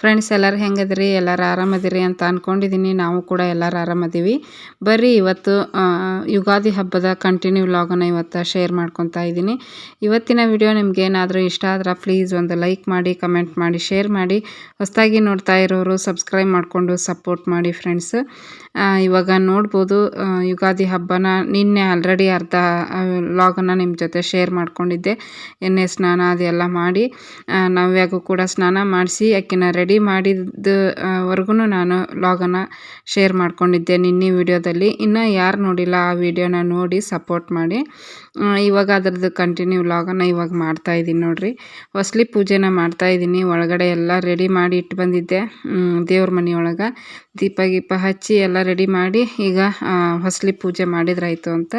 friends ಎಲ್ಲರೂ ಹೆಂಗದಿರಿ? ಎಲ್ಲರೂ ಆರಾಮದಿರಿ ಅಂತ ಅಂದ್ಕೊಂಡಿದ್ದೀನಿ ನಾವು ಕೂಡ ಎಲ್ಲರೂ ಆರಾಮದೀವಿ. ಬರ್ರಿ, ಇವತ್ತು ಯುಗಾದಿ ಹಬ್ಬದ ಕಂಟಿನ್ಯೂ ವ್ಲಾಗನ್ನು ಇವತ್ತು ಶೇರ್ ಮಾಡ್ಕೊತಾ ಇದ್ದೀನಿ ಇವತ್ತಿನ ವಿಡಿಯೋ ನಿಮ್ಗೆ ಏನಾದರೂ ಇಷ್ಟ ಆದ್ರೆ ಪ್ಲೀಸ್ ಒಂದು ಲೈಕ್ ಮಾಡಿ ಕಮೆಂಟ್ ಮಾಡಿ ಶೇರ್ ಮಾಡಿ. ಹೊಸದಾಗಿ ನೋಡ್ತಾ ಇರೋರು ಸಬ್ಸ್ಕ್ರೈಬ್ ಮಾಡಿಕೊಂಡು ಸಪೋರ್ಟ್ ಮಾಡಿ ಫ್ರೆಂಡ್ಸ್ ಇವಾಗ ನೋಡ್ಬೋದು ಯುಗಾದಿ ಹಬ್ಬನ ನಿನ್ನೆ ಆಲ್ರೆಡಿ ಅರ್ಧ ವ್ಲಾಗನ್ನು ನಿಮ್ಮ ಜೊತೆ ಶೇರ್ ಮಾಡ್ಕೊಂಡಿದ್ದೆ. ಎಣ್ಣೆ ಸ್ನಾನ ಅದೆಲ್ಲ ಮಾಡಿ ನಾವ್ಯಾಗೂ ಕೂಡ ಸ್ನಾನ ಮಾಡಿಸಿ, ಅಕ್ಕಿನ ರೆಡಿ ಮಾಡಿದ ವರ್ಗೂ ನಾನು ಲಾಗನ್ನ ಶೇರ್ ಮಾಡ್ಕೊಂಡಿದ್ದೆ ನಿನ್ನೆ ವಿಡಿಯೋದಲ್ಲಿ. ಇನ್ನು ಯಾರು ನೋಡಿಲ್ಲ ಆ ವಿಡಿಯೋನ ನೋಡಿ ಸಪೋರ್ಟ್ ಮಾಡಿ. ಇವಾಗ ಅದ್ರದ್ದು ಕಂಟಿನ್ಯೂ ಲಾಗನ್ನು ಇವಾಗ ಮಾಡ್ತಾ ಇದ್ದೀನಿ ನೋಡಿರಿ. ಹೊಸ್ಲಿ ಪೂಜೆನ ಮಾಡ್ತಾ ಇದ್ದೀನಿ. ಒಳಗಡೆ ಎಲ್ಲ ರೆಡಿ ಮಾಡಿ ಇಟ್ಟು ಬಂದಿದ್ದೆ ದೇವ್ರ ಮನೆಯೊಳಗೆ. ದೀಪ ಗೀಪ ಹಚ್ಚಿ ಎಲ್ಲ ರೆಡಿ ಮಾಡಿ ಈಗ ಹೊಸ್ಲಿ ಪೂಜೆ ಮಾಡಿದ್ರಾಯ್ತು ಅಂತ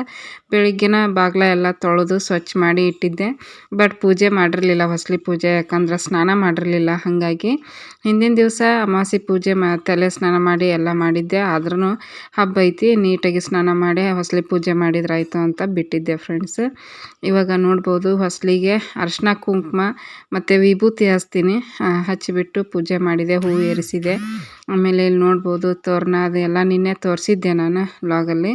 ಬೆಳಿಗ್ಗೆನ ಬಾಗ್ಲ ಎಲ್ಲ ತೊಳೆದು ಸ್ವಚ್ಛ ಮಾಡಿ ಇಟ್ಟಿದ್ದೆ. ಬಟ್ ಪೂಜೆ ಮಾಡಿರಲಿಲ್ಲ ಹೊಸ್ಲಿ ಪೂಜೆ, ಯಾಕಂದ್ರೆ ಸ್ನಾನ ಮಾಡಿರಲಿಲ್ಲ. ಹಾಗಾಗಿ ಹಿಂದಿನ ದಿವಸ ಅಮಾವಾಸ್ಯೆ ಪೂಜೆ ಮಾ, ತಲೆ ಸ್ನಾನ ಮಾಡಿ ಎಲ್ಲ ಮಾಡಿದ್ದೆ. ಆದ್ರೂ ಹಬ್ಬ ಐತಿ, ನೀಟಾಗಿ ಸ್ನಾನ ಮಾಡಿ ಹೊಸ್ಲಿ ಪೂಜೆ ಮಾಡಿದ್ರಾಯ್ತು ಅಂತ ಬಿಟ್ಟಿದ್ದೆ ಫ್ರೆಂಡ್ಸ್ ಇವಾಗ ನೋಡ್ಬೋದು ಹೊಸಲಿಗೆ ಅರ್ಶಿನ, ಕುಂಕುಮ ಮತ್ತು ವಿಭೂತಿ ಹಚ್ತೀನಿ. ಹಚ್ಚಿಬಿಟ್ಟು ಪೂಜೆ ಮಾಡಿದೆ ಹೂವು ಏರಿಸಿದೆ. ಆಮೇಲೆ ಇಲ್ಲಿ ನೋಡ್ಬೋದು ತೋರಣ, ಅದೆಲ್ಲ ನಿನ್ನೆ ತೋರಿಸಿದ್ದೆ ನಾನು ವ್ಲಾಗಲ್ಲಿ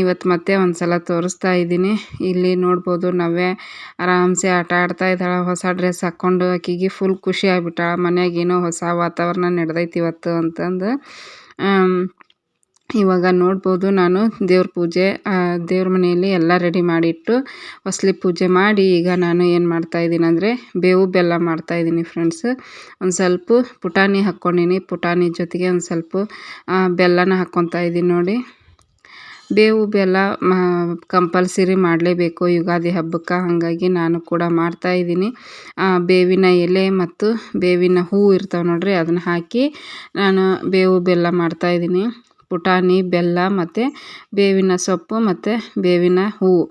ಇವತ್ತು ಮತ್ತೆ ಒಂದು ಸಲ ತೋರಿಸ್ತಾ ಇದ್ದೀನಿ. ಇಲ್ಲಿ ನೋಡ್ಬೋದು ನವ್ಯ ಆರಾಮ್ಸೆ ಆಟ ಆಡ್ತಾ ಇದ್ದಾಳೆ. ಹೊಸ ಡ್ರೆಸ್ ಹಾಕ್ಕೊಂಡು ಆಕಿಗೆ ಫುಲ್ ಖುಷಿ ಆಗ್ಬಿಟ್ಟಾಳ. ಮನ್ಯಾಗ ಏನೋ ಹೊಸ ವಾತಾವರಣ ನಡೆದೈತಿ ಇವತ್ತು ಅಂತಂದು. ಇವಾಗ ನೋಡ್ಬೋದು ನಾನು ದೇವ್ರ ಪೂಜೆ ದೇವ್ರ ಮನೆಯಲ್ಲಿ ಎಲ್ಲ ರೆಡಿ ಮಾಡಿಟ್ಟು ಹೊಸ್ಲಿ ಪೂಜೆ ಮಾಡಿ ಈಗ ನಾನು ಏನು ಮಾಡ್ತಾ ಇದ್ದೀನಿ ಅಂದರೆ ಬೇವು ಬೆಲ್ಲ ಮಾಡ್ತಾ ಇದ್ದೀನಿ ಫ್ರೆಂಡ್ಸ್ ಒಂದು ಸ್ವಲ್ಪ ಪುಟಾಣಿ ಹಾಕ್ಕೊಂಡಿನಿ ಪುಟಾಣಿ ಜೊತೆಗೆ ಒಂದು ಸ್ವಲ್ಪ ಬೆಲ್ಲನ ಹಾಕ್ಕೊತಾ ಇದ್ದೀನಿ ನೋಡಿ. ಬೇವು ಬೆಲ್ಲ ಕಂಪಲ್ಸರಿ ಮಾಡಲೇಬೇಕು. ಯುಗಾದಿ ಹಬ್ಬಕ್ಕೆ ಹಾಗಾಗಿ ನಾನು ಕೂಡ ಮಾಡ್ತಾ ಇದ್ದೀನಿ. ಬೇವಿನ ಎಲೆ ಮತ್ತು ಬೇವಿನ ಹೂವು ಇರ್ತಾವೆ ನೋಡಿರಿ, ಅದನ್ನ ಹಾಕಿ ನಾನು ಬೇವು ಬೆಲ್ಲ ಮಾಡ್ತಾ ಇದ್ದೀನಿ. ಪುಟಾಣಿ, ಬೆಲ್ಲ ಮತ್ತು ಬೇವಿನ ಸೊಪ್ಪು ಮತ್ತು ಬೇವಿನ ಹೂವು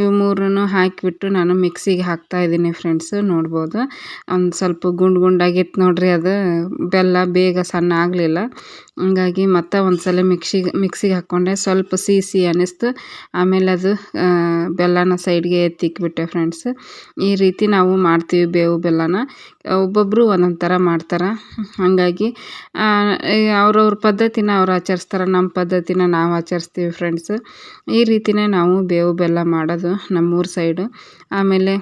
ಇವು ಮೂರನ್ನು ಹಾಕಿಬಿಟ್ಟು ನಾನು ಮಿಕ್ಸಿಗೆ ಹಾಕ್ತಾ ಇದ್ದೀನಿ ಫ್ರೆಂಡ್ಸ್ ನೋಡ್ಬೋದು. ಒಂದು ಸ್ವಲ್ಪ ಗುಂಡು ಗುಂಡಾಗಿತ್ತು ನೋಡಿರಿ ಅದು. ಬೆಲ್ಲ ಬೇಗ ಸಣ್ಣ ಆಗಲಿಲ್ಲ. ಹಂಗಾಗಿ ಮತ್ತೆ ಒಂದು ಸಲ ಮಿಕ್ಸಿಗೆ ಮಿಕ್ಸಿಗೆ ಹಾಕ್ಕೊಂಡೆ ಸ್ವಲ್ಪ ಸಿಹಿ ಸಿಹಿ ಅನ್ನಿಸ್ತು ಆಮೇಲೆ ಅದು ಬೆಲ್ಲನ ಸೈಡ್ಗೆ ಎತ್ತಿಕ್ಬಿಟ್ಟೆ ಫ್ರೆಂಡ್ಸ್ ಈ ರೀತಿ ನಾವು ಮಾಡ್ತೀವಿ ಬೇವು ಬೆಲ್ಲನ. ಒಬ್ಬೊಬ್ಬರು ಒಂದೊಂದು ಥರ ಮಾಡ್ತಾರೆ. ಹಾಗಾಗಿ ಅವ್ರವ್ರ ಪದ್ಧತಿನ ಅವ್ರು ಆಚರಿಸ್ತಾರೆ. ನಮ್ಮ ಪದ್ಧತಿನ ನಾವು ಆಚರಿಸ್ತೀವಿ ಫ್ರೆಂಡ್ಸ್ ಈ ರೀತಿನೇ ನಾವು ಬೇವು ಬೆಲ್ಲ ಮಾಡೋದು. ನಮ್ಮೂರ ಸೈಡು ಆಮೇಲೆ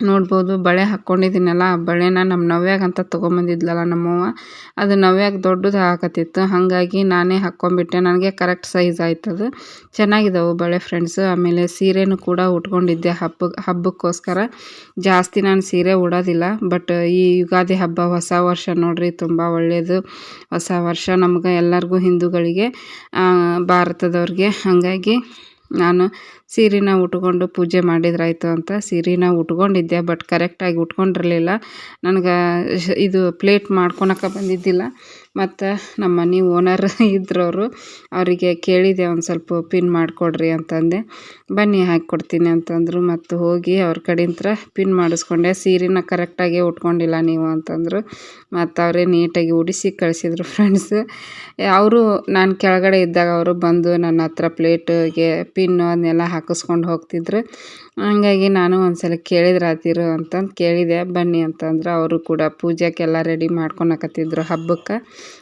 ನೋಡ್ಬೋದು ಬಳೆ ಹಾಕ್ಕೊಂಡಿದ್ದೀನಲ್ಲ, ಆ ಬಳೆನ ನಮ್ಮ ನವ್ಯಾಗ ಅಂತ ತೊಗೊಂಬಂದಿದ್ಲಲ್ಲ ನಮ್ಮವ್ವ, ಅದು ನವ್ಯಾಗ ದೊಡ್ಡದು ಹಾಕತ್ತಿತ್ತು ಹಾಗಾಗಿ ನಾನೇ ಹಾಕ್ಕೊಂಬಿಟ್ಟೆ ನನಗೆ ಕರೆಕ್ಟ್ ಸೈಜ್ ಆಯ್ತದು. ಚೆನ್ನಾಗಿದ್ದಾವೆ ಬಳೆ ಫ್ರೆಂಡ್ಸು ಆಮೇಲೆ ಸೀರೆನೂ ಕೂಡ ಉಟ್ಕೊಂಡಿದ್ದೆ ಹಬ್ಬ ಹಬ್ಬಕ್ಕೋಸ್ಕರ. ಜಾಸ್ತಿ ನಾನು ಸೀರೆ ಉಡೋದಿಲ್ಲ ಬಟ್ ಈ ಯುಗಾದಿ ಹಬ್ಬ, ಹೊಸ ವರ್ಷ ನೋಡ್ರಿ, ತುಂಬ ಒಳ್ಳೆಯದು ಹೊಸ ವರ್ಷ ನಮ್ಗೆ ಎಲ್ಲರಿಗೂ ಹಿಂದೂಗಳಿಗೆ ಭಾರತದವ್ರಿಗೆ. ಹಾಗಾಗಿ ನಾನು ಸೀರೆನ ಉಟ್ಕೊಂಡು ಪೂಜೆ ಮಾಡಿದ್ರಾಯ್ತು ಅಂತ ಸೀರೆನ ಉಟ್ಕೊಂಡಿದ್ದೆ ಬಟ್ ಕರೆಕ್ಟಾಗಿ ಉಟ್ಕೊಂಡಿರಲಿಲ್ಲ. ನನಗೆ ಇದು ಪ್ಲೇಟ್ ಮಾಡ್ಕೊಳಕ್ಕೆ ಬಂದಿದ್ದಿಲ್ಲ. ಮತ್ತು ನಮ್ಮ ಮನೆ ಓನರ್ ಇದ್ರವರು ಅವರಿಗೆ ಕೇಳಿದೆ, ಒಂದು ಸ್ವಲ್ಪ ಪಿನ್ ಮಾಡಿಕೊಡ್ರಿ ಅಂತಂದೆ. ಬನ್ನಿ ಹಾಕ್ಕೊಡ್ತೀನಿ ಅಂತಂದರು. ಮತ್ತು ಹೋಗಿ ಅವ್ರ ಕಡೆಯಿಂದ ಪಿನ್ ಮಾಡಿಸ್ಕೊಂಡೆ. ಸೀರೆನ ಕರೆಕ್ಟಾಗಿ ಉಟ್ಕೊಂಡಿಲ್ಲ ನೀವು ಅಂತಂದರು. ಮತ್ತು ಅವರೇ ನೀಟಾಗಿ ಉಡಿಸಿ ಕಳಿಸಿದ್ರು ಫ್ರೆಂಡ್ಸ್ ಅವರು, ನಾನು ಕೆಳಗಡೆ ಇದ್ದಾಗ ಅವರು ಬಂದು ನನ್ನ ಹತ್ರ ಪ್ಲೇಟಿಗೆ ಪಿನ್ನು ಅದನ್ನೆಲ್ಲ ಹಾಕಿಸ್ಕೊಂಡು ಹೋಗ್ತಿದ್ರು. ಹಂಗಾಗಿ ನಾನು ಒಂದ್ಸಲ ಕೇಳಿದ್ರಾತಿರು ಅಂತಂದು ಕೇಳಿದೆ, ಬನ್ನಿ ಅಂತಂದ್ರೆ ಅವರು ಕೂಡ ಪೂಜೆಗೆಲ್ಲ ರೆಡಿ ಮಾಡ್ಕೊಳಕತ್ತಿದ್ರು ಹಬ್ಬಕ್ಕೆ.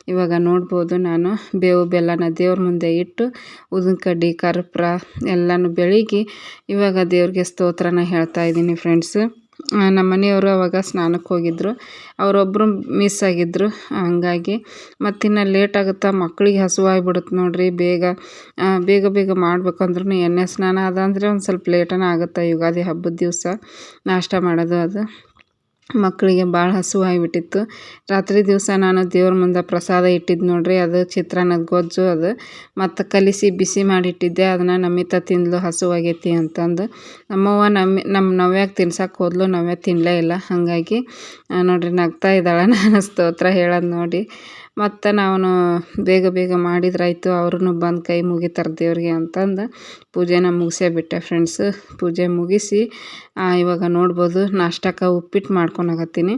ಇವಾಗ ನೋಡ್ಬೋದು ನಾನು ಬೇವು ಬೆಲ್ಲನ ದೇವ್ರ ಮುಂದೆ ಇಟ್ಟು ಉದಿನ ಕಡ್ಡಿ, ಕರ್ಪೂರ ಎಲ್ಲನೂ ಬೆಳಗಿ, ಇವಾಗ ದೇವ್ರಿಗೆ ಸ್ತೋತ್ರನ ಹೇಳ್ತಾ ಇದ್ದೀನಿ ಫ್ರೆಂಡ್ಸ್ ನಮ್ಮ ಮನೆಯವರು ಅವಾಗ ಸ್ನಾನಕ್ಕೆ ಹೋಗಿದ್ದರು ಅವರೊಬ್ಬರು ಮಿಸ್ ಆಗಿದ್ದರು ಹಂಗಾಗಿ ಮತ್ತಿನ್ನು ಲೇಟ್ ಆಗುತ್ತಾ ಮಕ್ಳಿಗೆ ಹಸುವಾಗ್ಬಿಡುತ್ತೆ ನೋಡಿರಿ. ಬೇಗ ಬೇಗ ಬೇಗ ಮಾಡ್ಬೇಕಂದ್ರೂ ಎಣ್ಣೆ ಸ್ನಾನ ಅದಂದರೆ ಒಂದು ಸ್ವಲ್ಪ ಲೇಟನೇ ಆಗುತ್ತೆ ಯುಗಾದಿ ಹಬ್ಬದ ದಿವಸ. ನಾಷ್ಟ ಮಾಡೋದು ಅದು. ಮಕ್ಕಳಿಗೆ ಭಾಳ ಹಸಿವಾಗ್ಬಿಟ್ಟಿತ್ತು. ರಾತ್ರಿ ದಿವಸ ನಾನು ದೇವ್ರ ಮುಂದೆ ಪ್ರಸಾದ ಇಟ್ಟಿದ್ದು ನೋಡ್ರಿ, ಅದು ಚಿತ್ರಾನ್ನದ ಗೊಜ್ಜು ಅದು. ಮತ್ತು ಕಲಿಸಿ ಬಿಸಿ ಮಾಡಿಟ್ಟಿದ್ದೆ, ಅದನ್ನು ನಮಿತ ತಿಂದ್ಲು, ಹಸುವಾಗೈತಿ ಅಂತಂದು. ನಮ್ಮವ್ವ ನಮ್ಮ ನಮ್ಮ ನವ್ಯಾಗ ತಿನ್ಸಕ್ಕೆ ಹೋದ್ಲು, ನವ್ಯ ತಿನ್ನಲೇ ಇಲ್ಲ. ಹಾಗಾಗಿ ನೋಡಿರಿ ನಗ್ತಾ ಇದ್ದಾಳೆ. ನಾನು ಸ್ತೋತ್ರ ಹೇಳೋದು ನೋಡಿ. ಮತ್ತು ನಾನು ಬೇಗ ಬೇಗ ಮಾಡಿದ್ರಾಯಿತು ಅವ್ರೂ ಬಂದು ಕೈ ಮುಗಿತಾರೆ ದೇವ್ರಿಗೆ ಅಂತಂದು ಪೂಜೆನ ಮುಗಿಸೇ ಬಿಟ್ಟೆ ಫ್ರೆಂಡ್ಸ್ ಪೂಜೆ ಮುಗಿಸಿ ಇವಾಗ ನೋಡ್ಬೋದು ನಾಷ್ಟಕ್ಕೆ ಉಪ್ಪಿಟ್ಟು ಮಾಡ್ಕೊಳಕತ್ತೀನಿ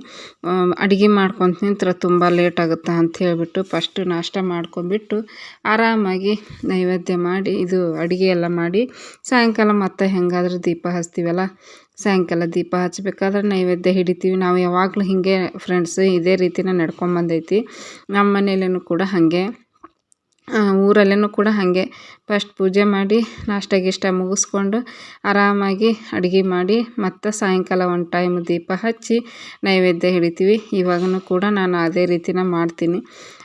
ಅಡುಗೆ ಮಾಡ್ಕೊಂತ ನಿಂತ್ರೆ ತುಂಬ ಲೇಟ್ ಆಗುತ್ತೆ ಅಂತ ಹೇಳಿಬಿಟ್ಟು ಫಸ್ಟು ನಾಷ್ಟ ಮಾಡ್ಕೊಂಬಿಟ್ಟು ಆರಾಮಾಗಿ ನೈವೇದ್ಯ ಮಾಡಿ, ಇದು ಅಡುಗೆ ಎಲ್ಲ ಮಾಡಿ, ಸಾಯಂಕಾಲ ಮತ್ತೆ ಹೆಂಗಾದರೂ ದೀಪ ಹಚ್ತೀವಲ್ಲ ಸಾಯಂಕಾಲ ದೀಪ ಹಚ್ಬೇಕಾದ್ರೆ ನೈವೇದ್ಯ ಹಿಡಿತೀವಿ. ನಾವು ಯಾವಾಗಲೂ ಹೀಗೆ ಫ್ರೆಂಡ್ಸ್ ಇದೇ ರೀತಿನ ನಡ್ಕೊಂಬಂದೈತಿ ನಮ್ಮ ಮನೇಲೂ ಕೂಡ ಹಾಗೆ. ಊರಲ್ಲೇನೂ ಕೂಡ ಹಾಗೆ. ಫಸ್ಟ್ ಪೂಜೆ ಮಾಡಿ ನಾಷ್ಟ ಗೀಷ್ಟ ಮುಗಿಸ್ಕೊಂಡು ಆರಾಮಾಗಿ ಅಡುಗೆ ಮಾಡಿ, ಮತ್ತು ಸಾಯಂಕಾಲ ಒಂದು ಟೈಮ್ ದೀಪ ಹಚ್ಚಿ ನೈವೇದ್ಯ ಹಿಡಿತೀವಿ. ಇವಾಗೂ ಕೂಡ ನಾನು ಅದೇ ರೀತಿನ ಮಾಡ್ತೀನಿ.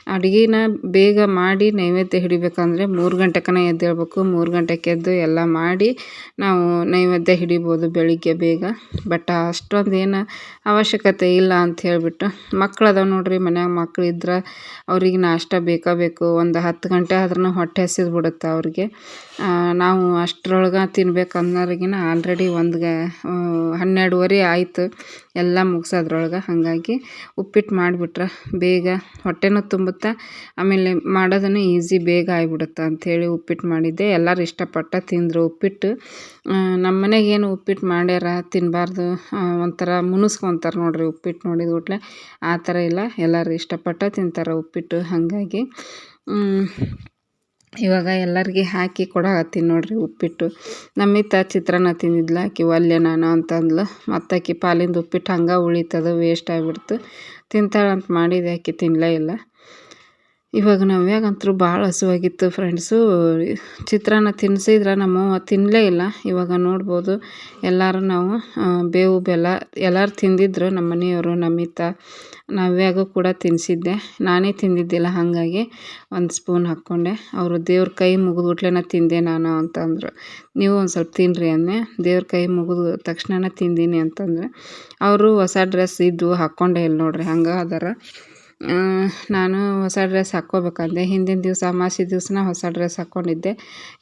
ಅಡುಗೆನ ಬೇಗ ಮಾಡಿ ನೈವೇದ್ಯ ಹಿಡಿಬೇಕಂದ್ರೆ ಮೂರು ಗಂಟೆಕನ ಎದ್ದೇಳ್ಬೇಕು ಮೂರು ಗಂಟೆಗೆ ಎದ್ದು ಎಲ್ಲ ಮಾಡಿ ನಾವು ನೈವೇದ್ಯ ಹಿಡಿಬೋದು ಬೆಳಿಗ್ಗೆ ಬೇಗ. ಬಟ್ ಅಷ್ಟೊಂದು ಏನು ಅವಶ್ಯಕತೆ ಇಲ್ಲ ಅಂತ ಹೇಳಿಬಿಟ್ಟು ಮಕ್ಳು ಅದಾವೆ ನೋಡಿರಿ ಮನ್ಯಾಗ ಮಕ್ಳು ಇದ್ರೆ ಅವ್ರಿಗೆ ನಾಷ್ಟ ಬೇಕೇ ಬೇಕು? ಒಂದು ಹತ್ತು ಗಂಟೆ ಆದ್ರೂ ಹೊಟ್ಟೆ ಹಸಿದು ಬಿಡುತ್ತೆ ಅವ್ರಿಗೆ ನಾವು ಅಷ್ಟ್ರೊಳಗೆ ತಿನ್ಬೇಕು ಅನ್ನೋರಿಗಿನ ಆಲ್ರೆಡಿ ಒಂದು ಗ ಹನ್ನೆರಡುವರೆ ಆಯಿತು. ಎಲ್ಲ ಮುಗ್ಸೋದ್ರೊಳಗೆ ಹಾಗಾಗಿ ಉಪ್ಪಿಟ್ಟು ಮಾಡಿಬಿಟ್ರೆ ಬೇಗ. ಹೊಟ್ಟೆನೂ ತುಂಬುತ್ತೆ ಆಮೇಲೆ ಮಾಡೋದನ್ನು ಈಸಿ, ಬೇಗ ಆಗಿಬಿಡುತ್ತೆ ಅಂಥೇಳಿ ಉಪ್ಪಿಟ್ಟು ಮಾಡಿದ್ದೆ. ಎಲ್ಲರೂ ಇಷ್ಟಪಟ್ಟು ತಿಂದರು ಉಪ್ಪಿಟ್ಟು. ನಮ್ಮ ಮನೆಗೆ ಏನು ಉಪ್ಪಿಟ್ಟು ಮಾಡ್ಯಾರ ತಿನ್ನಬಾರ್ದು ಒಂಥರ ಮುನಿಸ್ಕೊತಾರೆ ನೋಡಿರಿ ಉಪ್ಪಿಟ್ಟು ನೋಡಿದ ಕೂಡಲೇ. ಆ ಥರ ಇಲ್ಲ, ಎಲ್ಲರೂ ಇಷ್ಟಪಟ್ಟು ತಿಂತಾರೆ ಉಪ್ಪಿಟ್ಟು ಹಾಗಾಗಿ. ಇವಾಗ ಎಲ್ಲರಿಗೆ ಹಾಕಿ ಕೊಡಾಕತ್ತೀನಿ ನೋಡಿರಿ ಉಪ್ಪಿಟ್ಟು. ನಮ್ಮಿತ್ತ ಚಿತ್ರಾನ್ನ ತಿಂದಿದ್ಲು, ಆಕಿ ಒಲ್ಲೆ ನಾನು ಅಂತಂದ್ಲು. ಮತ್ತು ಆಕಿ ಪಾಲಿಂದ ಉಪ್ಪಿಟ್ಟು ಹಂಗೆ ಉಳಿತದ ವೇಸ್ಟ್ ಆಗಿಬಿಡ್ತು. ತಿಂತಾಳಂತ ಮಾಡಿದೆ ಆಕೆ ತಿನ್ನಲೇ ಇಲ್ಲ. ಇವಾಗ ನವ್ಯಾಗಂತೂ ಭಾಳ ಹಸಿವಾಗಿತ್ತು ಫ್ರೆಂಡ್ಸು ಚಿತ್ರಾನ್ನ ತಿನ್ನಿಸಿದ್ರೆ ನಮ್ಮವ್ವ ತಿನ್ನಲೇ ಇಲ್ಲ. ಇವಾಗ ನೋಡ್ಬೋದು ಎಲ್ಲರೂ ನಾವು ಬೇವು, ಬೆಲ್ಲ ಎಲ್ಲರೂ ತಿಂದಿದ್ರು ನಮ್ಮ ಮನೆಯವರು ನಮ್ಮಿತ್ತ ನವ್ಯಾಗೂ ಕೂಡ ತಿನ್ನಿಸಿದ್ದೆ ನಾನೇ ತಿಂದಿದ್ದಿಲ್ಲ, ಹಾಗಾಗಿ ಒಂದು ಸ್ಪೂನ್ ಹಾಕ್ಕೊಂಡೆ. ಅವರು ದೇವ್ರ ಕೈ ಮುಗಿದ್ಬಿಟ್ಲೇನ ತಿಂದೆ ನಾನು ಅಂತಂದರು. ನೀವು ಒಂದು ಸ್ವಲ್ಪ ತಿನ್ನಿರಿ ಅಂದೆ ದೇವ್ರ ಕೈ ಮುಗಿದ ತಕ್ಷಣ ತಿಂದೀನಿ ಅಂತಂದರೆ. ಅವರು ಹೊಸ ಡ್ರೆಸ್ ಇದ್ದು ಹಾಕ್ಕೊಂಡೇ ಇಲ್ಲ ನೋಡಿರಿ, ಹಂಗೆ ಅದಾರ ನಾನು ಹೊಸ ಡ್ರೆಸ್ ಹಾಕ್ಕೋಬೇಕಂದೆ. ಹಿಂದಿನ ದಿವಸ ಅಮಾಸೆ ದಿವಸನ ಹೊಸ ಡ್ರೆಸ್ ಹಾಕ್ಕೊಂಡಿದ್ದೆ.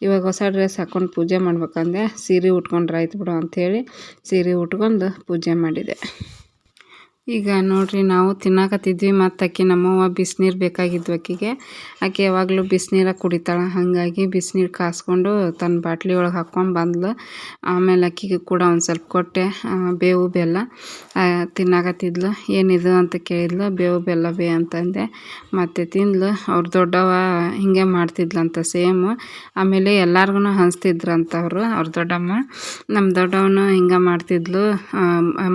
ಇವಾಗ ಹೊಸ ಡ್ರೆಸ್ ಹಾಕ್ಕೊಂಡು ಪೂಜೆ ಮಾಡ್ಬೇಕಂದೆ. ಸೀರೆ ಉಟ್ಕೊಂಡ್ರೆ ಆಯ್ತು ಬಿಡು ಅಂಥೇಳಿ ಸೀರೆ ಉಟ್ಕೊಂಡು ಪೂಜೆ ಮಾಡಿದೆ. ಈಗ ನೋಡ್ರಿ, ನಾವು ತಿನ್ನಾಕತ್ತಿದ್ವಿ, ಮತ್ತು ಅಕ್ಕಿ ನಮ್ಮವ್ವ ಬಿಸಿನೀರು ಬೇಕಾಗಿದ್ವು ಆಕಿಗೆ ಆಕೆ ಯಾವಾಗಲೂ ಬಿಸಿನೀರ ಕುಡಿತಾಳೆ. ಹಾಗಾಗಿ ಬಿಸಿನೀರು ಕಾಸ್ಕೊಂಡು ತನ್ನ ಬಾಟ್ಲಿ ಒಳಗೆ ಹಾಕ್ಕೊಂಡು ಬಂದ್ಲು. ಆಮೇಲೆ ಅಕ್ಕಿಗೆ ಕೂಡ ಒಂದು ಸ್ವಲ್ಪ ಕೊಟ್ಟೆ ಬೇವು ಬೆಲ್ಲ ತಿನ್ನಾಕತ್ತಿದ್ಲು. ಏನಿದು ಅಂತ ಕೇಳಿದ್ಲು. ಬೇವು ಬೆಲ್ಲ ಬೇ ಅಂತಂದೆ. ಮತ್ತು ತಿಂದ್ಲು. ಅವ್ರು ದೊಡ್ಡವ ಹಿಂಗೆ ಮಾಡ್ತಿದ್ಲಂತ, ಸೇಮು. ಆಮೇಲೆ ಎಲ್ಲರಿಗೂ ಹಂಚ್ತಿದ್ರಂತ ಅವರು ಅವ್ರ ದೊಡ್ಡಮ್ಮ. ನಮ್ಮ ದೊಡ್ಡವನು ಹಿಂಗೆ ಮಾಡ್ತಿದ್ಲು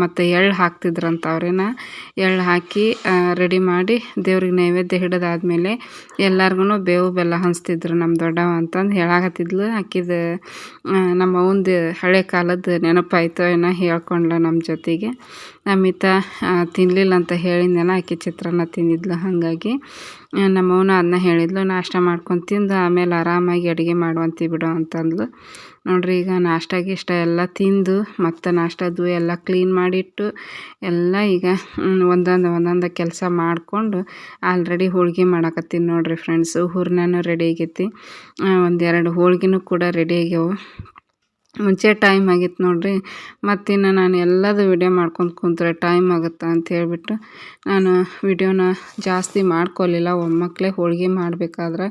ಮತ್ತು ಎಳ್ಳು ಹಾಕ್ತಿದ್ರಂತ ಅವ್ರೇನ ಎಳ್ಳು ಹಾಕಿ ರೆಡಿ ಮಾಡಿ ದೇವ್ರಿಗೆ ನೈವೇದ್ಯ ಹಿಡಿದಾದ್ಮೇಲೆ ಎಲ್ಲಾರ್ಗು ಬೇವು ಬೆಲ್ಲ ಹಂಚ್ತಿದ್ರು ನಮ್ಮ ದೊಡ್ಡವ ಅಂತಂದು ಹೇಳಾಕತ್ತಿದ್ಲು. ಆಕಿದು ನಮ್ಮ ಅವಂದು ಹಳೆ ಕಾಲದ ನೆನಪಾಯ್ತು ಏನೋ ಹೇಳ್ಕೊಂಡ್ಲು ನಮ್ಮ ಜೊತೆಗೆ. ನಮ್ಮಿತ ತಿನ್ನಲಿಲ್ಲ ಅಂತ ಹೇಳಿದ್ನಲ್ಲ, ಆಕೆ ಚಿತ್ರಾನ್ನ ತಿಂದಿದ್ಲು. ಹಾಗಾಗಿ ನಮ್ಮವ್ವನ ಅದನ್ನ ಹೇಳಿದ್ಲು. ನಾಷ್ಟ ಮಾಡ್ಕೊಂಡು ತಿಂದು ಆಮೇಲೆ ಆರಾಮಾಗಿ ಅಡುಗೆ ಮಾಡುವಂತಿ ಬಿಡು ಅಂತಂದ್ಲು. ನೋಡಿರಿ, ಈಗ ನಾಷ್ಟ ಗೀಷ್ಟ ಎಲ್ಲ ತಿಂದು, ಮತ್ತು ನಾಷ್ಟದ್ದು ಎಲ್ಲ ಕ್ಲೀನ್ ಮಾಡಿಟ್ಟು, ಎಲ್ಲ ಈಗ ಒಂದೊಂದು ಒಂದೊಂದು ಕೆಲಸ ಮಾಡಿಕೊಂಡು ಆಲ್ರೆಡಿ ಹೋಳ್ಗೆ ಮಾಡಾಕತ್ತೀನಿ ನೋಡಿರಿ ಫ್ರೆಂಡ್ಸು ಹೂರ್ಣನೂ ರೆಡಿ ಆಗೈತಿ. ಒಂದೆರಡು ಹೋಳ್ಗೆನೂ ಕೂಡ ರೆಡಿ ಆಗ್ಯಾವೆ. ಮುಂಚೆ ಟೈಮ್ ಆಗಿತ್ತು ನೋಡಿರಿ. ಮತ್ತಿನ್ನು ನಾನು ಎಲ್ಲದು ವಿಡಿಯೋ ಮಾಡ್ಕೊಂಡು ಕುಂತ್ರೆ ಟೈಮ್ ಆಗುತ್ತೆ ಅಂತ ಹೇಳಿಬಿಟ್ಟು ನಾನು ವಿಡಿಯೋನ ಜಾಸ್ತಿ ಮಾಡ್ಕೊಲಿಲ್ಲ. ಒಮ್ಮಕ್ಕಳೇ ಹೋಳಿಗೆ ಮಾಡಬೇಕಾದ್ರೆ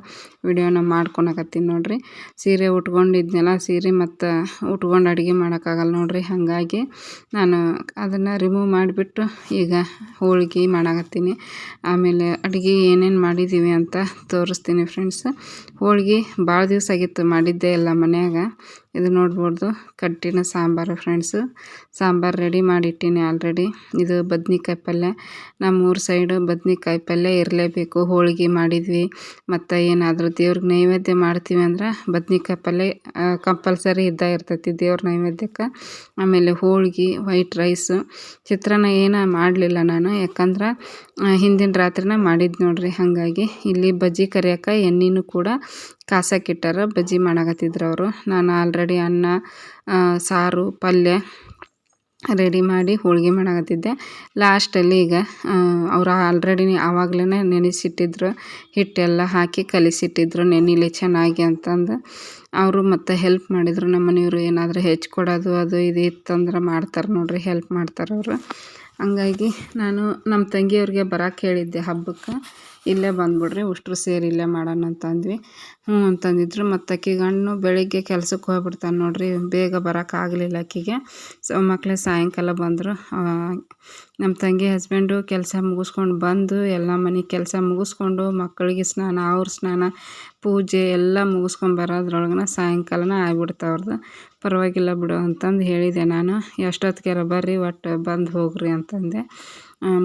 ವಿಡಿಯೋನ ಮಾಡ್ಕೊಳಕತ್ತೀನಿ ನೋಡಿರಿ. ಸೀರೆ ಉಟ್ಕೊಂಡಿದ್ನೆಲ್ಲ ಸೀರೆ ಮತ್ತು ಉಟ್ಕೊಂಡು ಅಡುಗೆ ಮಾಡೋಕ್ಕಾಗಲ್ಲ ನೋಡಿರಿ. ಹಾಗಾಗಿ ನಾನು ಅದನ್ನು ರಿಮೂವ್ ಮಾಡಿಬಿಟ್ಟು ಈಗ ಹೋಳಿಗೆ ಮಾಡಕತ್ತೀನಿ. ಆಮೇಲೆ ಅಡುಗೆ ಏನೇನು ಮಾಡಿದ್ದೀವಿ ಅಂತ ತೋರಿಸ್ತೀನಿ ಫ್ರೆಂಡ್ಸ್ ಹೋಳಿಗೆ ಭಾಳ ದಿವಸ ಆಗಿತ್ತು ಮಾಡಿದ್ದೇ ಇಲ್ಲ ಮನ್ಯಾಗ. ಇದು ನೋಡ್ಬೋದು ಕಟ್ಟಿನ ಸಾಂಬಾರು ಫ್ರೆಂಡ್ಸು ಸಾಂಬಾರು ರೆಡಿ ಮಾಡಿಟ್ಟೀನಿ ಆಲ್ರೆಡಿ ಇದು ಬದ್ನಿಕಾಯಿ ಪಲ್ಯ. ನಮ್ಮೂರ ಸೈಡು ಬದ್ನಿಕಾಯಿ ಪಲ್ಯ ಇರಲೇಬೇಕು. ಹೋಳಿಗೆ ಮಾಡಿದ್ವಿ. ಮತ್ತು ಏನಾದರೂ ದೇವ್ರಿಗೆ ನೈವೇದ್ಯ ಮಾಡ್ತೀವಿ ಅಂದ್ರೆ ಬದ್ನಿಕಾಯಿ ಪಲ್ಯ ಕಂಪಲ್ಸರಿ ಇದ್ದೇ ಇರ್ತೈತಿ ದೇವ್ರ ನೈವೇದ್ಯಕ್ಕೆ. ಆಮೇಲೆ ಹೋಳಿಗೆ ವೈಟ್ ರೈಸು ಚಿತ್ರಾನ್ನ ಏನು ಮಾಡಲಿಲ್ಲ ನಾನು. ಯಾಕಂದ್ರೆ ಹಿಂದಿನ ರಾತ್ರಿನ ಮಾಡಿದ್ದು ನೋಡ್ರಿ. ಹಾಗಾಗಿ ಇಲ್ಲಿ ಬಜ್ಜಿ ಕರಿಯೋಕೆ ಎಣ್ಣೆನೂ ಕೂಡ ಕಾಸಕ್ಕಿಟ್ಟಾರ ಬಜ್ಜಿ ಮಾಡಕತ್ತಿದ್ರು ಅವರು. ನಾನು ಆಲ್ರೆಡಿ ಅನ್ನ ಸಾರು, ಪಲ್ಯ ರೆಡಿ ಮಾಡಿ ಹೋಳಿಗೆ ಮಾಡಕತ್ತಿದ್ದೆ. ಲಾಸ್ಟಲ್ಲಿ ಈಗ ಅವರು ಆಲ್ರೆಡಿ ಆವಾಗಲೇ ನೆನೆಸಿಟ್ಟಿದ್ರು. ಹಿಟ್ಟೆಲ್ಲ ಹಾಕಿ ಕಲಿಸಿಟ್ಟಿದ್ರು ನೆನಿಲಿ ಚೆನ್ನಾಗಿ ಅಂತಂದು. ಅವರು ಮತ್ತು ಹೆಲ್ಪ್ ಮಾಡಿದರು. ನಮ್ಮ ಮನೆಯವರು ಏನಾದರೂ ಹೆಚ್ಕೊಡೋದು ಅದು ಇದು ಇತ್ತಂದ್ರೆ ಮಾಡ್ತಾರೆ ನೋಡಿರಿ ಹೆಲ್ಪ್ ಮಾಡ್ತಾರೆ ಅವರು. ಹಂಗಾಗಿ ನಾನು ನಮ್ಮ ತಂಗಿಯವ್ರಿಗೆ ಬರೋಕೆ ಹೇಳಿದ್ದೆ ಹಬ್ಬಕ್ಕೆ. ಇಲ್ಲೇ ಬಂದ್ಬಿಡ್ರಿ ಉಷ್ಟ್ರು ಸೇರಿ ಇಲ್ಲೇ ಮಾಡೋಣ ಅಂತಂದ್ವಿ ಹ್ಞೂ ಅಂತಂದಿದ್ರು. ಮತ್ತು ಅಕ್ಕಿ ಹಣ್ಣು ಬೆಳಿಗ್ಗೆ ಕೆಲ್ಸಕ್ಕೆ ಹೋಗ್ಬಿಡ್ತಾನೆ ನೋಡ್ರಿ, ಬೇಗ ಬರೋಕ್ಕಾಗಲಿಲ್ಲ ಆಕಿಗೆ ಸೊ ಮಕ್ಕಳೇ ಸಾಯಂಕಾಲ ಬಂದರು. ನಮ್ಮ ತಂಗಿ ಹಸ್ಬೆಂಡು ಕೆಲಸ ಮುಗಿಸ್ಕೊಂಡು ಬಂದು, ಎಲ್ಲ ಮನೆ ಕೆಲಸ ಮುಗಿಸ್ಕೊಂಡು, ಮಕ್ಕಳಿಗೆ ಸ್ನಾನ, ಅವ್ರ ಸ್ನಾನ, ಪೂಜೆ ಎಲ್ಲ ಮುಗಿಸ್ಕೊಂಡು ಬರೋದ್ರೊಳಗನ ಸಾಯಂಕಾಲನ ಆಗ್ಬಿಡ್ತು ಅವ್ರದ್ದು ಪರವಾಗಿಲ್ಲ ಬಿಡು ಅಂತಂದು ಹೇಳಿದೆ ನಾನು. ಎಷ್ಟೊತ್ತಿಗೆ ಬರ್ರಿ, ಒಟ್ಟು ಬಂದು ಹೋಗ್ರಿ ಅಂತಂದೆ.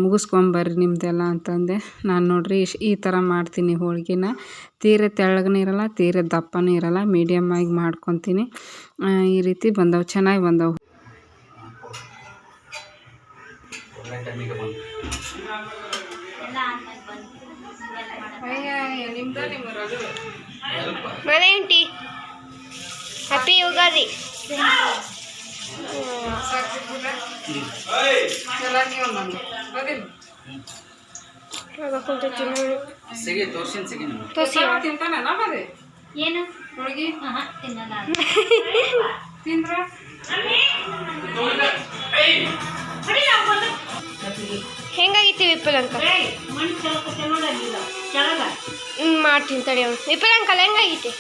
ಮುಗಿಸ್ಕೊಂಬರ್ರಿ ನಿಮ್ಮದೆಲ್ಲ ಅಂತಂದೆ. ನಾನು ನೋಡಿರಿ ಇಶ್ ಈ ಥರ ಮಾಡ್ತೀನಿ ಹೋಳ್ಗೆನ. ತೀರ ತೆಳ್ಳಗೂ ಇರಲ್ಲ ತೀರ ದಪ್ಪನೂ ಇರಲ್ಲ ಮೀಡಿಯಮ್ ಆಗಿ ಮಾಡ್ಕೊತೀನಿ. ಈ ರೀತಿ ಬಂದವು ಚೆನ್ನಾಗಿ ಬಂದವು. ಹ್ಯಾಪಿ ಯುಗಾದಿ ಸಿಗಿ ತೋರ್ಸಿನ್ ಸಿಗಿ ನೀವು ತೋಸಿ ಏನು? ಹೋಳ್ಗೆ? ತಿಂದ್ರ? ಹೆಂಗಾಗಿತ್ತು ಮಾಡ್ತೀನಿ ತಡಿ ಅವ್ನು. ವಿಪುಲ್ ಅಂಕಲ್ ಹೆಂಗಾಗಿತ್ತು?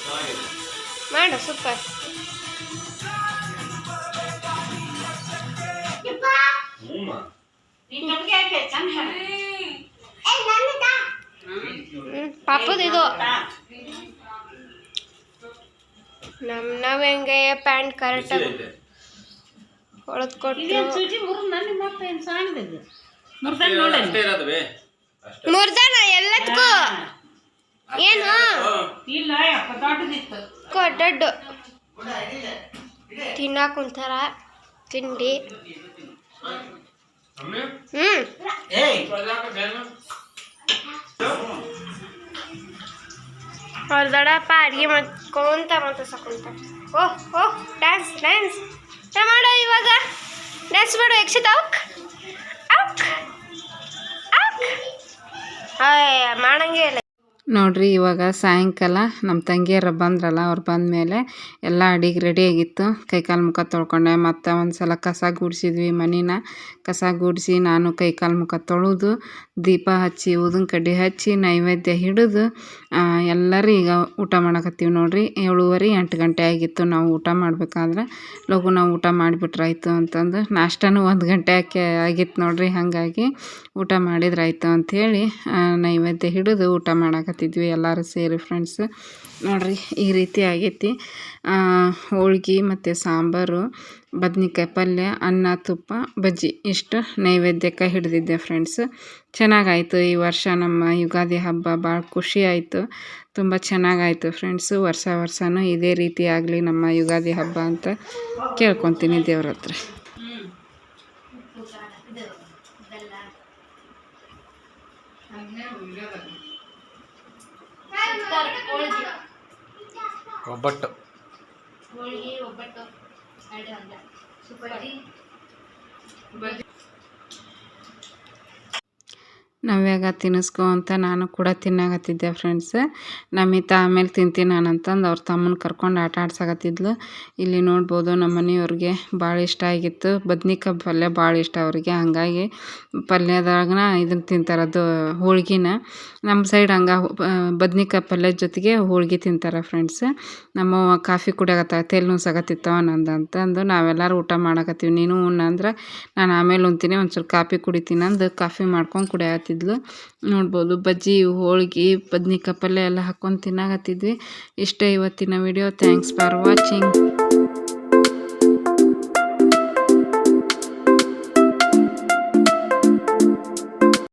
ಮಾಡು ಸೂಪರ್. ಪಾಪದ ಇದು. ನಮ್ ನಾವ್ ಹೆಂಗೆ ಪ್ಯಾಂಟ್ ಕರೆಕ್ಟ್ ಹೊಳದ್ ಕೊಟ್ಟು ಮುರ್ದಾನ ಎಲ್ಲದಕ್ಕೂ? ಏನು? ಕೊಡ್ಡಡ್ಡು ತಿನ್ನಾಕ ಒಂಥರ ತಿಂಡಿ ಹ್ಞೂ ಅವ್ರ ದೊಡ್ಡಪ್ಪ ಅಡುಗೆ ಮಾಡ್ಕೊಂತ ಮತ್ತೆ ಸಕೊಂತ ಓಹ್ ಓಹ್ ಡ್ಯಾನ್ಸ್ ಡ್ಯಾನ್ಸ್ ಮಾಡೋ ಇವಾಗ ಡ್ಯಾನ್ಸ್ ಮಾಡು ಯಕ್ಷಿತ ಅವಕ್ ಅವಕ್ ಅವಕ್ ಅಯ್ಯ ಮಾಡಂಗೆ ಇಲ್ಲ ನೋಡ್ರಿ ಇವಾಗ ಸಾಯಂಕಾಲ ನಮ್ಮ ತಂಗಿಯರ ಬಂದ್ರಲ್ಲ, ಅವ್ರು ಬಂದಮೇಲೆ ಎಲ್ಲ ಅಡಿಗೆ ರೆಡಿ ಆಗಿತ್ತು. ಕೈಕಾಲು ಮುಖ ತೊಳ್ಕೊಂಡೆ. ಮತ್ತು ಒಂದು ಸಲ ಕಸ ಗುಡಿಸಿದ್ವಿ ಮನೆನ. ಕಸ ಗುಡಿಸಿ ನಾನು ಕೈಕಾಲು ಮುಖ ತೊಳೆದು ದೀಪ ಹಚ್ಚಿ ಊದಿನ ಕಡ್ಡಿ ಹಚ್ಚಿ, ನೈವೇದ್ಯ ಹಿಡಿದು ಎಲ್ಲರೂ ಈಗ ಊಟ ಮಾಡಕತ್ತೀವಿ ನೋಡ್ರಿ. ಏಳುವರೆ, ಎಂಟು ಗಂಟೆ ಆಗಿತ್ತು ನಾವು ಊಟ ಮಾಡಬೇಕಾದ್ರೆ. ಲಘು ನಾವು ಊಟ ಮಾಡಿಬಿಟ್ರಾಯ್ತು ಅಂತಂದು ನಾಷ್ಟನೂ ಒಂದು ಗಂಟೆ ಆಕೆ ಆಗಿತ್ತು ನೋಡ್ರಿ. ಹಾಗಾಗಿ ಊಟ ಮಾಡಿದ್ರಾಯ್ತು ಅಂಥೇಳಿ ನೈವೇದ್ಯ ಹಿಡಿದು ಊಟ ಮಾಡಕತ್ತಿದ್ವಿ ಎಲ್ಲರೂ ಸೇರಿ ಫ್ರೆಂಡ್ಸ್ ನೋಡಿರಿ, ಈ ರೀತಿ ಆಗೈತಿ. ಹೋಳ್ಗೆ ಮತ್ತು ಸಾಂಬಾರು, ಬದ್ನಿಕಾಯಿ ಪಲ್ಯ, ಅನ್ನ, ತುಪ್ಪ, ಬಜ್ಜಿ. ಇಷ್ಟು ನೈವೇದ್ಯಕ್ಕೆ ಹಿಡಿದಿದ್ದೆ ಫ್ರೆಂಡ್ಸ್ ಚೆನ್ನಾಗಾಯಿತು ಈ ವರ್ಷ ನಮ್ಮ ಯುಗಾದಿ ಹಬ್ಬ ಭಾಳ ಖುಷಿ ಆಯಿತು. ತುಂಬ ಚೆನ್ನಾಗಾಯಿತು ಫ್ರೆಂಡ್ಸು ವರ್ಷ ವರ್ಷವೂ ಇದೇ ರೀತಿ ಆಗಲಿ ನಮ್ಮ ಯುಗಾದಿ ಹಬ್ಬ ಅಂತ ಕೇಳ್ಕೊತೀನಿ ದೇವ್ರ ಹತ್ರ. ಒಬ್ಬಟ್ಟು. ಹೋಳಿಗೆ ಒಬ್ಬಟ್ಟು ಎರಡು ಅಲ್ಲ ಬಜ್ಜಿ. ನವ್ಯಾಗ ತಿನ್ನಿಸ್ಕೊ ಅಂತ ನಾನು ಕೂಡ ತಿನ್ನಾಗತ್ತಿದ್ದೆ ಫ್ರೆಂಡ್ಸ್ ನಮಿತ ಆಮೇಲೆ ತಿಂತೀನಿ ನಾನು ಅಂತಂದು ಅವ್ರ ತಮ್ಮನ ಕರ್ಕೊಂಡು ಆಟ ಆಡ್ಸಕತ್ತಿದ್ಲು. ಇಲ್ಲಿ ನೋಡ್ಬೋದು ನಮ್ಮ ಮನೆಯವ್ರಿಗೆ ಭಾಳ ಇಷ್ಟ ಆಗಿತ್ತು. ಬದ್ನಿಕಾಯಿ ಪಲ್ಯ ಭಾಳ ಇಷ್ಟ ಅವ್ರಿಗೆ. ಹಾಗಾಗಿ ಪಲ್ಯದಾಗನ ಇದನ್ನು ತಿಂತಾರೆ ಅದು ಹೋಳ್ಗಿನ. ನಮ್ಮ ಸೈಡ್ ಹಂಗೆ ಬದ್ನಿಕಾಯಿ ಪಲ್ಯದ ಜೊತೆಗೆ ಹೋಳ್ಗೆ ತಿಂತಾರೆ ಫ್ರೆಂಡ್ಸ್ ನಮ್ಮ ಕಾಫಿ ಕುಡಿಯಾಗತ್ತ ತೆಲ್ ನುಸಾಗತ್ತಿತ್ತು ನಂದು ಅಂತಂದು ನಾವೆಲ್ಲರೂ ಊಟ ಮಾಡಕತ್ತೀವಿ. ನೀನು ಉಣ್ಣ ಅಂದ್ರೆ ನಾನು ಆಮೇಲೆ ಉಣ್ತೀನಿ, ಒಂಚೂರು ಕಾಫಿ ಕುಡಿತೀನಿ ಅಂದು ಕಾಫಿ ಮಾಡ್ಕೊಂಡು ಕುಡಿಯಾಕತ್ತಿದ್ಲು ನೋಡ್ಬೋದು, ಬಜ್ಜಿ, ಹೋಳ್ಗೆ, ಬದ್ನಿಕಾಯಿ ಪಲ್ಯ ಎಲ್ಲ ಹಾಕ್ಕೊಂಡು ತಿನ್ನಾಕತ್ತಿದ್ವಿ. ಇಷ್ಟೇ ಇವತ್ತಿನ ವಿಡಿಯೋ ಥ್ಯಾಂಕ್ಸ್ ಫಾರ್ ವಾಚಿಂಗ್